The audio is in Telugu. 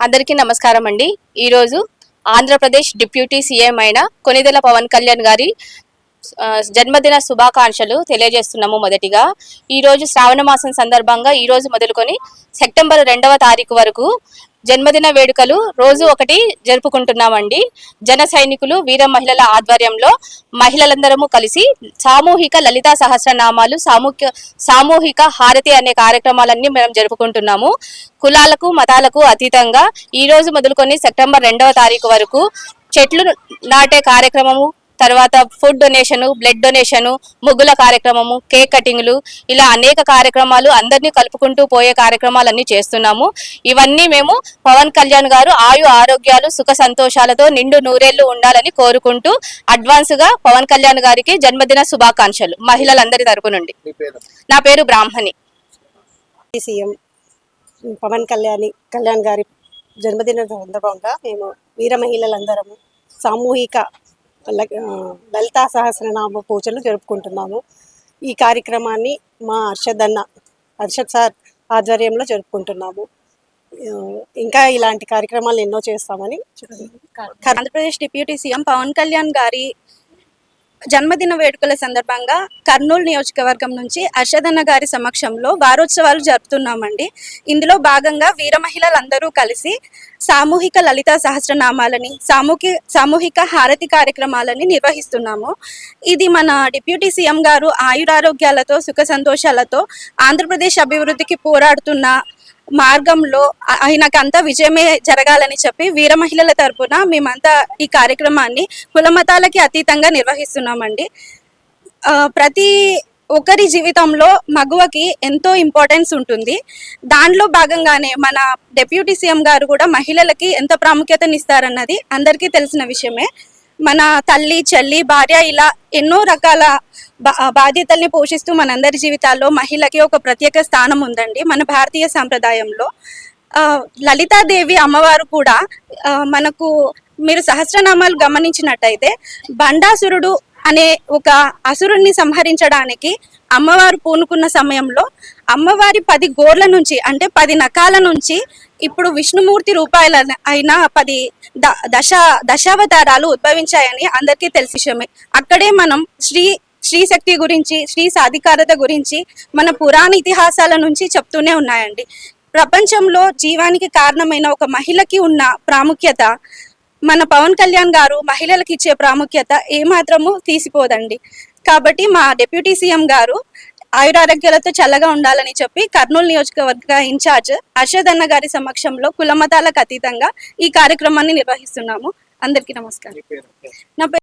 అందరికీ నమస్కారం అండి. ఈరోజు ఆంధ్రప్రదేశ్ డిప్యూటీ సీఎం అయిన కొనిదెల పవన్ కళ్యాణ్ గారి జన్మదిన శుభాకాంక్షలు తెలియజేస్తున్నాము మొదటిగా. ఈరోజు శ్రావణ మాసం సందర్భంగా ఈరోజు మొదలుకొని సెప్టెంబర్ రెండవ తారీఖు వరకు జన్మదిన వేడుకలు రోజు ఒకటి జరుపుకుంటున్నామండి. జన సైనికులు వీర మహిళల ఆధ్వర్యంలో మహిళలందరము కలిసి సామూహిక లలితా సహస్రనామాలు సామూహిక సామూహిక హారతి అనే కార్యక్రమాలన్నీ మనం జరుపుకుంటున్నాము. కులాలకు మతాలకు అతీతంగా ఈ రోజు మొదలుకొని సెప్టెంబర్ రెండవ తారీఖు వరకు చెట్లు నాటే కార్యక్రమము తర్వాత ఫుడ్ డొనేషన్ బ్లడ్ డొనేషన్ ముగ్గుల కార్యక్రమము కేక్ కటింగ్లు ఇలా అనేక కార్యక్రమాలు అందరినీ కలుపుకుంటూ పోయే కార్యక్రమాలన్నీ చేస్తున్నాము. ఇవన్నీ మేము పవన్ కళ్యాణ్ గారు ఆయు ఆరోగ్యాలు సుఖ సంతోషాలతో నిండు నూరేళ్ళు ఉండాలని కోరుకుంటూ అడ్వాన్స్గా పవన్ కళ్యాణ్ గారికి జన్మదిన శుభాకాంక్షలు మహిళలందరి తరపు నుండి. నా పేరు బ్రాహ్మణి. సీఎం పవన్ కళ్యాణ్ కళ్యాణ్ గారి జన్మదిన సందర్భంగా మేము వీర మహిళలందరము సామూహిక లలితా సహస్రనామ పూజలు జరుపుకుంటున్నాము. ఈ కార్యక్రమాన్ని మా అర్షద్ అన్న అర్షద్ సార్ ఆధ్వర్యంలో జరుపుకుంటున్నాము. ఇంకా ఇలాంటి కార్యక్రమాలు ఎన్నో చేస్తామని ఆంధ్రప్రదేశ్ డిప్యూటీ సీఎం పవన్ కళ్యాణ్ గారి జన్మదిన వేడుకల సందర్భంగా కర్నూలు నియోజకవర్గం నుంచి అర్షదన్న గారి సమక్షంలో వారోత్సవాలు జరుపుతున్నామండి. ఇందులో భాగంగా వీర మహిళలందరూ కలిసి సామూహిక లలిత సహస్రనామాలని సామూహిక సామూహిక హారతి కార్యక్రమాలని నిర్వహిస్తున్నాము. ఇది మన డిప్యూటీ సీఎం గారు ఆయురారోగ్యాలతో సుఖ సంతోషాలతో ఆంధ్రప్రదేశ్ అభివృద్ధికి పోరాడుతున్న మార్గంలో ఆయనకంతా విజయమే జరగాలని చెప్పి వీర మహిళల తరపున మేమంతా ఈ కార్యక్రమాన్ని కులమతాలకి అతీతంగా నిర్వహిస్తున్నామండి. ప్రతి ఒకరి జీవితంలో మగువకి ఎంతో ఇంపార్టెన్స్ ఉంటుంది. దానిలో భాగంగానే మన డెప్యూటీ సీఎం గారు కూడా మహిళలకి ఎంత ప్రాముఖ్యతనిస్తారన్నది అందరికీ తెలిసిన విషయమే. మన తల్లి చెల్లి భార్య ఇలా ఎన్నో రకాల బా- బాధ్యతల్ని పోషిస్తూ మనందరి జీవితాల్లో మహిళకి ఒక ప్రత్యేక స్థానం ఉందండి. మన భారతీయ సాంప్రదాయంలో లలితాదేవి అమ్మవారు కూడా మనకు మీరు సహస్రనామాలు గమనించినట్టయితే బండాసురుడు అనే ఒక అసురుణ్ణి సంహరించడానికి అమ్మవారు పూనుకున్న సమయంలో అమ్మవారి పది గోర్ల నుంచి అంటే పది నకాల నుంచి ఇప్పుడు విష్ణుమూర్తి రూపాయల అయిన పది ద- దశ దశావతారాలు ఉద్భవించాయని అందరికీ తెలిసి విషయమే. అక్కడే మనం శ్రీ స్త్రీ శక్తి గురించి శ్రీ సాధికారత గురించి మన పురాణ ఇతిహాసాల నుంచి చెప్తూనే ఉన్నాయండి. ప్రపంచంలో జీవానికి కారణమైన ఒక మహిళకి ఉన్న ప్రాముఖ్యత మన పవన్ కళ్యాణ్ గారు మహిళలకు ఇచ్చే ప్రాముఖ్యత ఏమాత్రము తీసిపోదండి. కాబట్టి మా డిప్యూటీ సీఎం గారు ఆయురారోగ్యాలతో చల్లగా ఉండాలని చెప్పి కర్నూలు నియోజకవర్గ ఇన్ఛార్జ్ హర్షద్ అన్న గారి సమక్షంలో కులమతాలకు అతీతంగా ఈ కార్యక్రమాన్ని నిర్వహిస్తున్నాము. అందరికీ నమస్కారం. నా